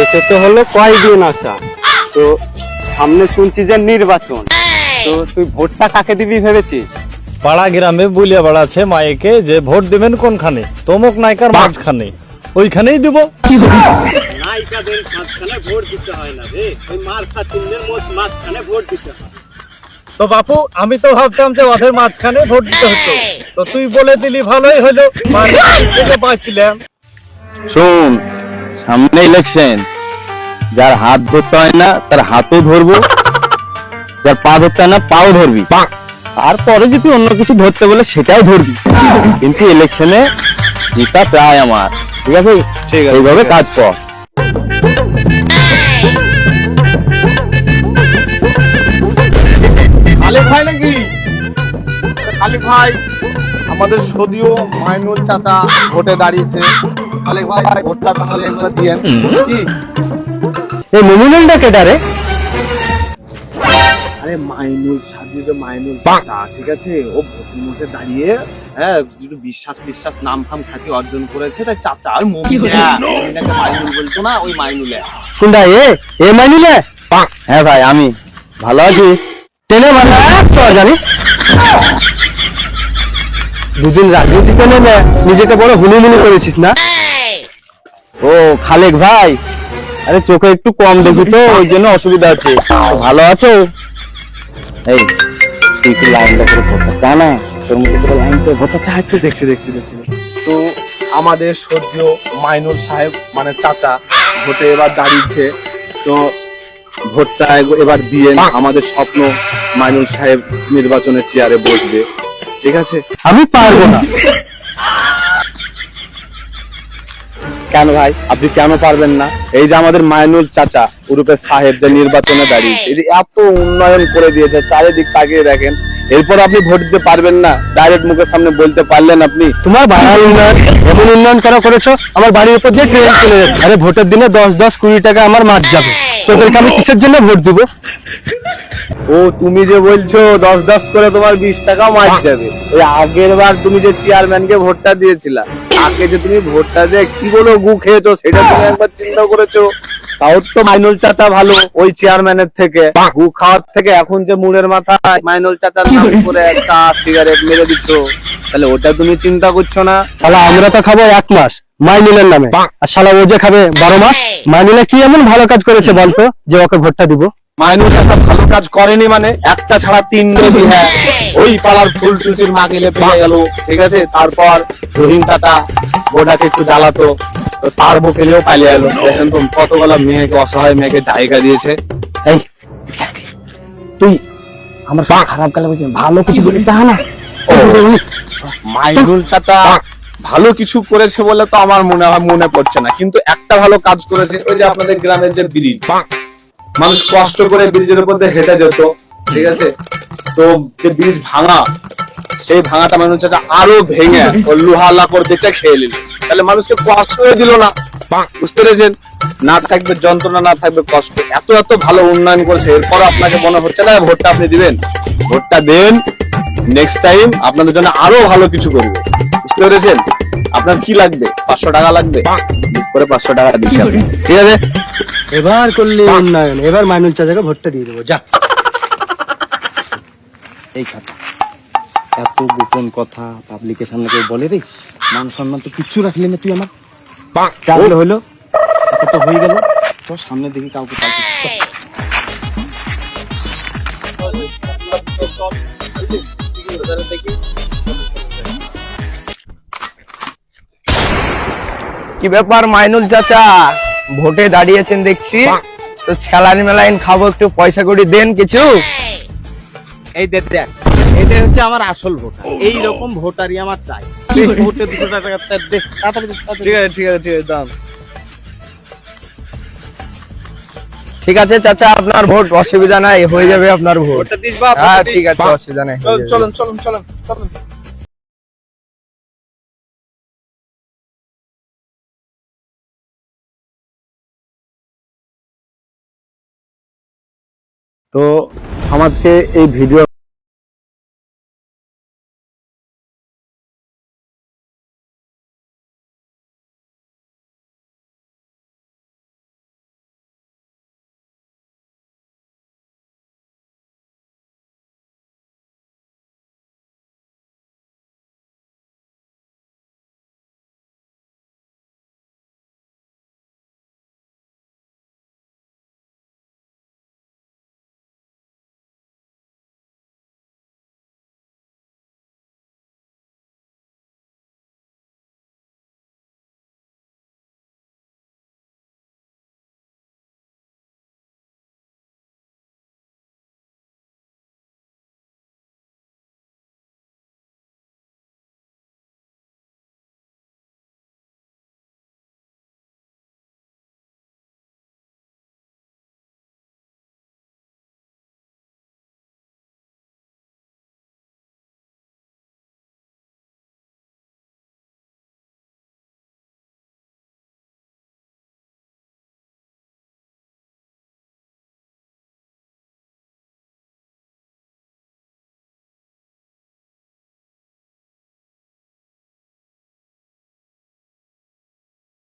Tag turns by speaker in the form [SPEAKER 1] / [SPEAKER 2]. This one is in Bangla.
[SPEAKER 1] এসে তো হলো কয়দিন আসা তো সামনে শুনছি যে নির্বাচন। তো তুই ভোটটা কাকে দিবি ভেবেছিস?
[SPEAKER 2] পাড়া গ্রামে বুলিয়া বেড়াচ্ছে মায়েকে যে ভোট দিবেন কোনখানে? তমুক নায়িকার মাঝখানে। ওইখানেই দিব।
[SPEAKER 1] নায়িকাদের মাঝখানে ভোট দিতে হয় না রে। ওই মার্কা চিহ্নের মাঝখানে ভোট দিতে হয়।
[SPEAKER 2] তো বাপু আমি তো ভাবতাম যে ওদের মাঝখানে ভোট দিতে হতো। তো তুই বলে দিলি ভালোই হলো। বাঁচলাম
[SPEAKER 3] শোন সামনে ইলেকশন যার হাত ধরতে হয় না তার হাতও ধরবো। যার পা ধরতে হয় না পাও ধরবি। তারপরে যদি অন্য কিছু ধরতে বলে সেটাও ধরবি। কিন্তু ইলেকশনে জিতা চাই আমার। ঠিক আছে?
[SPEAKER 1] ঠিক আছে,
[SPEAKER 3] এইভাবে। কাজ কর।
[SPEAKER 4] খালেক ভাই নাকি? খালেক ভাই আমাদের সদীয় মাইনুল চাচা ভোটে দাঁড়িয়েছে। খালেক ভাই ভোটটা তাহলে একবার দিয়েন
[SPEAKER 3] এই নমিনেলটা কেটা
[SPEAKER 4] আরে মাইনুল সাজিদ মাইনুল চাচা ঠিক আছে? ও ভোটের মধ্যে দাঁড়িয়ে হ্যাঁ একটু বিশ্বাস বিশ্বাস নাম ফাম খ্যাতি অর্জন করেছে তাই চাচা আর মমিনাকে মাইনুল বলতো না ওই মাইনুলে।
[SPEAKER 3] কোনটা এ? এ মানিলে হ্যাঁ ভাই আমি। ভালো আছিস টেনে ভালো তো জানিস? দুদিন রাজনীতিতে নেমে নিজেকে বড় হুনুমুনি করেছিস না? ও খালেক ভাই। আরে চোখে একটু কম দেখি তো ওই জন্য অসুবিধা আছে ভালো আছো? এই তুই কি লাইনটা করে ভোটটা চা না তোর মধ্যে করে লাইন করে ভোটটা চা একটু
[SPEAKER 4] দেখছি দেখছি দেখছি। তো আমাদের সহ্য মাইনুল সাহেব মানে চাচা ভোটে এবার দাঁড়িয়েছে। তো ভোটটা এবার দিয়ে আমাদের স্বপ্ন মাইনুল সাহেব নির্বাচনের চেয়ারে বসবে। ঠিক আছে?
[SPEAKER 3] আমি পারব না। কেন ভাই? আপনি কেন পারবেন না? এই যে আমাদের মাইনুল চাচা উরুপে সাহেব যে নির্বাচনে দাঁড়িয়েছে এই যে এত উন্নয়ন করে দিয়েছে চারিদিক তাকিয়ে দেখেন। এরপর আপনি ভোট দিতে পারবেন না। ডাইরেক্ট মুখের সামনে বলতে পারলেন আপনি তোমার বাড়ার উন্নয়ন এমন উন্নয়ন কেন করেছ? আমার বাড়ির উপর দিয়ে ট্রেন চলে যাচ্ছে। আরে ভোটের দিনে দশ দশ কুড়ি টাকা আমার মাছ যাবে। তোদেরকে আমি কিসের জন্য ভোট দিব? ও তুমি যে বলছো দশ দশ করে তোমার বিশ টাকা মার যাবে। ওই আগের বার তুমি যে চেয়ারম্যানকে ভোটটা দিয়েছিলা তাকে যে তুমি ভোটটা দিয়ে কি বলো গু খেয়েছো সেটা তুমি একবার চিন্তা করেছ? তাও তো মাইনুল চাচা ভালো ওই চেয়ারম্যানের থেকে। গু খাওয়ার থেকে এখন যে মুড়ের মাথায় মাইনুল চাচার নাম করে একটা সিগারেট মেরে দিচ্ছ তাহলে ওটা তুমি চিন্তা করছ না? তাহলে আমরা তো খাব এক মাস মাইনুলের নামে। আর শালা ও যে খাবে বারো মাস মাইনুলে কি এমন ভালো কাজ করেছে বলতো যে ওকে ভোটটা দিব?
[SPEAKER 4] মাইনুল চাচা ভালো কাজ করেনি মানে একটা ছাড়া তিন নদী হ্যাঁ। ওই পাড়ার ফুল টুসির মা গেলে পেয়ে গেল ঠিক আছে? তারপর রহিম চাচা ওটাকে একটু জ্বালাতো তার বকেলেও পালিয়ে এলো। দেখেন তো কতগুলা মেয়েকে অসহায় মেয়েকে জায়গা দিয়েছে।
[SPEAKER 3] এই তুই আমার খারাপ কালে বলছিস ভালো কিছু না।
[SPEAKER 4] মাইনুল চাচা ভালো কিছু করেছে বলে তো আমার মনে হয় মনে পড়ছে না। কিন্তু একটা ভালো কাজ করেছে ওই যে আপনাদের গ্রামের যে ব্রিজ। মানুষ কষ্ট করে ব্রিজের উপর দিয়ে হেঁটে যেত ঠিক আছে? তো যে ব্রিজ ভাঙা, সেই ভাঙাটা মানুষ চাচা আরও ভেঙে লোহা লাকড় বেচে খেয়ে নিল। তাহলে মানুষকে কষ্ট হয়ে দিল না। বুঝতে পেরেছেন? না থাকবে যন্ত্রণা, না থাকবে কষ্ট। এত এত ভালো উন্নয়ন করেছে। এরপর আপনাকে মনে হচ্ছে না, ভোটটা আপনি দিবেন। ভোটটা দেন। নেক্সট টাইম আপনাদের জন্য আরও ভালো কিছু করবে। বুঝতে পেরেছেন? আপনার কি লাগবে? পাঁচশো টাকা লাগবে? করে পাঁচশো টাকা দিচ্ছি ঠিক আছে?
[SPEAKER 3] এবার করলে উন্নয়ন। এবার মাইনুল চাচাকে ভোটটা দিয়ে দেবো। যা। এই কথা এত গোপন কথা পাবলিকের সামনে কেউ বলে রে? মান সম্মান তো কিচ্ছু রাখলি না তুই আমার যা হলো হলো তো হয়ে গেল। তো সামনে দেখি কাউকে কাউকে
[SPEAKER 5] কি ব্যাপার মাইনুল চাচা? ভোটে দাঁড়িয়েছেন দেখছি। তো স্যালারি মেলাইন খাব একটু পয়সা করে দেন কিছু।
[SPEAKER 1] এই দেখ দেখ এটাই হচ্ছে আমার আসল ভোটার। এই রকম ভোটারই আমার চাই। ভোটে দুশো টাকা
[SPEAKER 4] ঠিক আছে ঠিক আছে ঠিক আছে দাম।
[SPEAKER 5] ঠিক আছে চাচা আপনার ভোট অসুবিধা নাই হয়ে যাবে আপনার ভোট। হ্যাঁ ঠিক আছে অসুবিধা নাই
[SPEAKER 4] চলুন চলুন চলুন চলুন।
[SPEAKER 3] তো সমাজকে এই ভিডিও